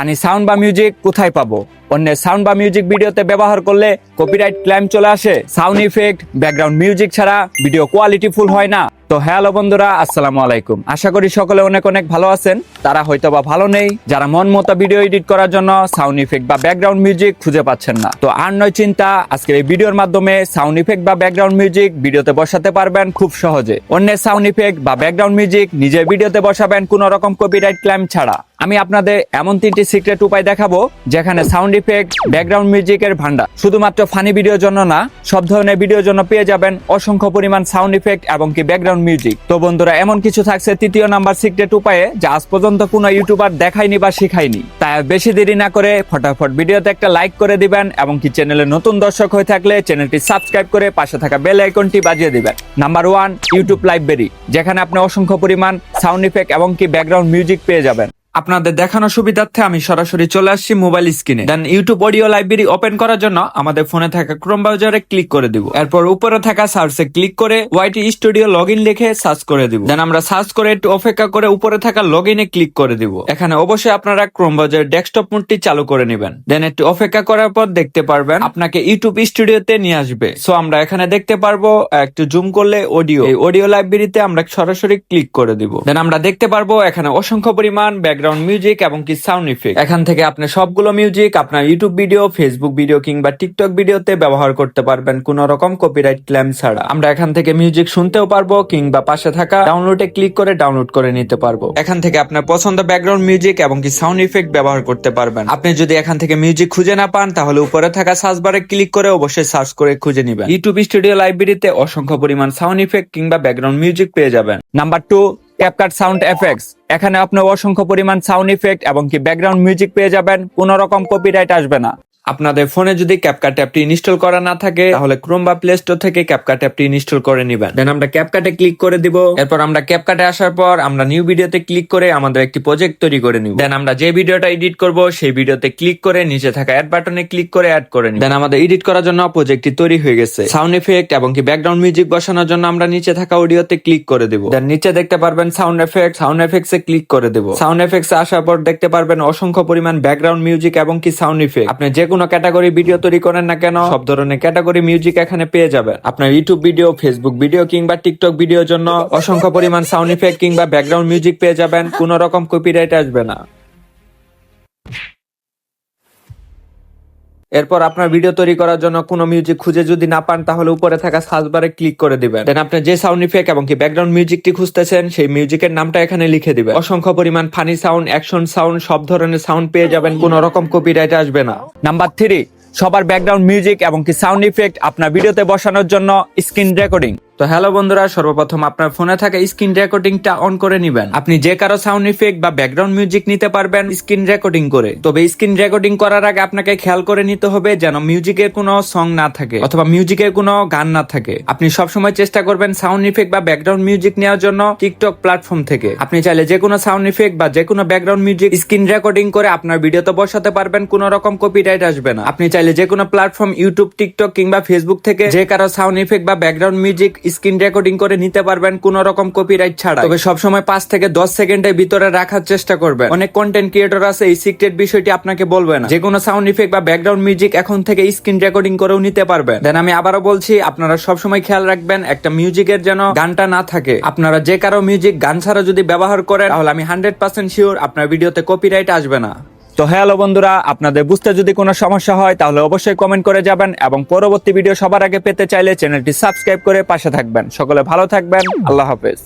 Funny sound বা music কোথায় পাবো? অন্যের সাউন্ড বা মিউজিক ভিডিওতে ব্যবহার করলে কপিরাইট ক্লেম চলে আসে। সাউন্ড ইফেক্ট ব্যাকগ্রাউন্ড মিউজিক ছাড়া ভিডিও কোয়ালিটি ফুল হয় না। তো হ্যালো বন্ধুরা, আসসালামু আলাইকুম। আশা করি সকলে অনেক অনেক ভালো আছেন। তারা হয়তো বা ভালো নেই। যারা মন মতো ভিডিও এডিট করার জন্য সাউন্ড ইফেক্ট বা ব্যাকগ্রাউন্ড মিউজিক খুঁজে পাচ্ছেন না। তো আর নয় চিন্তা, আজকের এই ভিডিওর মাধ্যমে সাউন্ড ইফেক্ট বা ব্যাকগ্রাউন্ড মিউজিক ভিডিওতে বসাতে পারবেন খুব সহজে। অন্যের সাউন্ড ইফেক্ট বা ব্যাকগ্রাউন্ড মিউজিক নিজের ভিডিওতে বসাবেন কোনো রকম কপিরাইট ক্লেম ছাড়া। আমি আপনাদের এমন তিনটি সিক্রেট উপায় দেখাবো, যেখানে সাউন্ড ইফেক্ট ব্যাকগ্রাউন্ড মিউজিকের ভান্ডার শুধুমাত্র ফানি ভিডিওর জন্য না, সব ধরনের ভিডিওর জন্য পেয়ে যাবেন অসংখ্য পরিমাণ সাউন্ড ইফেক্ট এবং কি ব্যাকগ্রাউন্ড মিউজিক তো বন্ধুরা, এমন কিছু থাকছে তৃতীয় নাম্বার সিক্রেট উপায়ে, যা আজ পর্যন্ত কোনো ইউটিউবার দেখায়নি বা শিখায়নি। তাই বেশি দেরি না করে ফটাফট ভিডিওতে একটা লাইক করে দিবেন এবং কি চ্যানেলে নতুন দর্শক হয়ে থাকলে চ্যানেলটি সাবস্ক্রাইব করে পাশে থাকা বেল আইকনটি বাজিয়ে দিবেন। নাম্বার ওয়ান ইউটিউব লাইব্রেরি যেখানে আপনি অসংখ্য পরিমাণ সাউন্ড ইফেক্ট এবং কি ব্যাকগ্রাউন্ড মিউজিক পেয়ে যাবেন। আপনাদের দেখানো সুবিধার্থে আমি সরাসরি চলে আসছি মোবাইল স্ক্রিনে। Then YouTube audio library open করার জন্য আমাদের ফোনে থাকা ক্রোম ব্রাউজারে ক্লিক করে দিব। এরপর উপরে থাকা সার্চে ক্লিক করে ওয়াইটি স্টুডিও লগ ইন লিখে সার্চ করে দিব। দেন আমরা সার্চ করে একটু অপেক্ষা করে উপরে থাকা লগ ইনে ক্লিক করে দিব। এখানে অবশ্যই আপনারা ক্রোম ব্রাউজার ডেস্কটপ মোডটি চালু করে নেবেন। দেন একটু অপেক্ষা করার পর দেখতে পারবেন আপনাকে ইউটিউব স্টুডিওতে নিয়ে আসবে। সো আমরা এখানে দেখতে পারব, একটু জুম করলে অডিও। এই অডিও লাইব্রেরিতে আমরা সরাসরি ক্লিক করে দিব। দেন আমরা দেখতে পারব এখানে অসংখ্য পরিমাণ ব্যাকগ্রাউন্ড মিউজিক এবং কি সাউন্ড ইফেক্ট এখান থেকে আপনি সবগুলো মিউজিক আপনার ইউটিউব ভিডিও ফেসবুক ভিডিও কিংবা টিকটক ভিডিওতে ব্যবহার করতে পারবেন। কোন রকম কপিরাইট ক্লেম ছাড়া। আমরা এখান থেকে মিউজিক শুনতেও পারব কিংবা পাশে থাকা ডাউনলোডে ক্লিক করে ডাউনলোড করে নিতে পারব। এখান থেকে আপনার পছন্দ ব্যাকগ্রাউন্ড মিউজিক এবং কি সাউন্ড ইফেক্ট ব্যবহার করতে পারবেন। আপনি যদি এখান থেকে মিউজিক খুঁজে না পান তাহলে উপরে থাকা সার্চ বারে ক্লিক করে অবশ্যই সার্চ করে খুঁজে নিবেন। ইউটিউব স্টুডিও লাইব্রেরিতে অসংখ্য পরিমাণ সাউন্ড ইফেক্ট কিংবা ব্যাকগ্রাউন্ড মিউজিক পেয়ে যাবেন। Number two CapCut sound effects এখানে আপনি অসংখ্য পরিমাণ সাউন্ড ইফেক্ট এবং কি ব্যাকগ্রাউন্ড মিউজিক পেয়ে যাবেন। কোনো রকম কপিরাইট আসবে না। আপনাদের ফোনে যদি ক্যাপকাট অ্যাপটি ইনস্টল করা না থাকে, তাহলে ক্রোম বা প্লে স্টোর থেকে ক্যাপকাট অ্যাপটি ইনস্টল করে নিবেন। দেন আমরা ক্যাপকাটে ক্লিক করে দিব। এরপর আমরা ক্যাপকাটে আসার পর আমরা নিউ ভিডিওতে ক্লিক করে আমাদের একটি প্রজেক্ট তৈরি করে নিব। দেন আমরা যে ভিডিওটা এডিট করব, সেই ভিডিওতে ক্লিক করে নিচে থাকা অ্যাড বাটনে ক্লিক করে অ্যাড করে নিব। দেন আমাদের এডিট করার জন্য প্রজেক্টটি তৈরি হয়ে গেছে। সাউন্ড এফেক্ট এবং কি ব্যাকগ্রাউন্ড মিউজিক বসানোর জন্য আমরা নিচে থাকা অডিওতে ক্লিক করে দিব। দেন নিচে দেখতে পারবেন sound effect sound effects click করে দেব। সাউন্ড এফেক্টস আসার পর দেখতে পারবেন অসংখ্য পরিমাণ ব্যাকগ্রাউন্ড মিউজিক এবং কি সাউন্ড ইফেক্ট আপনি যে কোনো ক্যাটাগরি ভিডিও তৈরি করেন না কেন? সব ধরনের ক্যাটাগরি মিউজিক এখানে পেয়ে যাবেন। আপনার ইউটিউব ভিডিও ফেসবুক ভিডিও কিংবা টিকটক ভিডিওর জন্য অসংখ্য পরিমাণ সাউন্ড ইফেক্ট কিংবা ব্যাকগ্রাউন্ড মিউজিক পেয়ে যাবেন। কোনো রকম কপিরাইট আসবে না। এরপর আপনার ভিডিও তৈরি করার জন্য কোনো মিউজিক খুঁজে যদি না পান, তাহলে উপরে থাকা সার্চ বারে ক্লিক করে দিবেন। দেন আপনি যে সাউন্ড ইফেক্ট এবং কি ব্যাকগ্রাউন্ড মিউজিকটি খুঁজতেছেন, সেই মিউজিকের নামটা এখানে লিখে দিবেন। অসংখ্য পরিমাণ ফানি সাউন্ড অ্যাকশন সাউন্ড সব ধরনের সাউন্ড পেয়ে যাবেন, কোনো রকম কপিরাইট আসবে না। নাম্বার থ্রি সবার ব্যাকগ্রাউন্ড মিউজিক এবং কি সাউন্ড ইফেক্ট আপনার ভিডিওতে বসানোর জন্য স্ক্রিন রেকর্ডিং তো হ্যালো বন্ধুরা, সর্বপ্রথম আপনার ফোনে থাকা স্ক্রিন রেকর্ডিংটা অন করে নিবেন। আপনি যে কারও সাউন্ড ইফেক্ট বা ব্যাকগ্রাউন্ড মিউজিক নিতে পারবেন স্ক্রিন রেকর্ডিং করে। তবে স্ক্রিন রেকর্ডিং করার আগে আপনাকে খেয়াল করে নিতে হবে যেন মিউজিকের কোনো সং না থাকে অথবা মিউজিকের কোনো গান না থাকে। আপনি সবসময় চেষ্টা করবেন সাউন্ড ইফেক্ট বা ব্যাকগ্রাউন্ড মিউজিক নেওয়ার জন্য টিকটক প্ল্যাটফর্ম থেকে। আপনি চাইলে যে কোনো সাউন্ড ইফেক্ট বা যে কোনো ব্যাকগ্রাউন্ড মিউজিক স্ক্রিন রেকর্ডিং করে আপনার ভিডিওতে বসাতে পারবেন, কোনো রকম কপিরাইট আসবে না। আপনি চাইলে যে কোনো প্ল্যাটফর্ম ইউটিউব টিকটক কিংবা ফেসবুক থেকে যে কারও সাউন্ড ইফেক্ট বা ব্যাকগ্রাউন্ড মিউজিক স্ক্রিন রেকর্ডিং করে নিতে পারবেন কোন রকম কপিরাইট ছাড়া তবে সবসময় পাঁচ থেকে দশ সেকেন্ডের ভিতরে রাখার চেষ্টা করবেন। অনেক কন্টেন্ট ক্রিয়েটর আছে, এই সিক্রেট বিষয়টি আপনাকে বলবে না। যে কোনো সাউন্ড ইফেক্ট বা ব্যাকগ্রাউন্ড মিউজিক এখন থেকে স্ক্রিন রেকর্ডিং করেও নিতে পারবেন। দেন আমি আবারও বলছি, আপনারা সবসময় খেয়াল রাখবেন, একটা মিউজিকের যেন গানটা না থাকে। আপনারা যে কারও মিউজিক গান ছাড়া যদি ব্যবহার করেন, তাহলে আমি হান্ড্রেড পার্সেন্ট শিওর আপনার ভিডিওতে কপিরাইট আসবে না। তো হ্যালো বন্ধুরা, আপনাদের বুঝতে যদি কোনো সমস্যা হয়, তাহলে অবশ্যই কমেন্ট করে যাবেন এবং পরবর্তী ভিডিও সবার আগে পেতে চাইলে চ্যানেলটি সাবস্ক্রাইব করে পাশে থাকবেন। সকলে ভালো থাকবেন, আল্লাহ হাফেজ।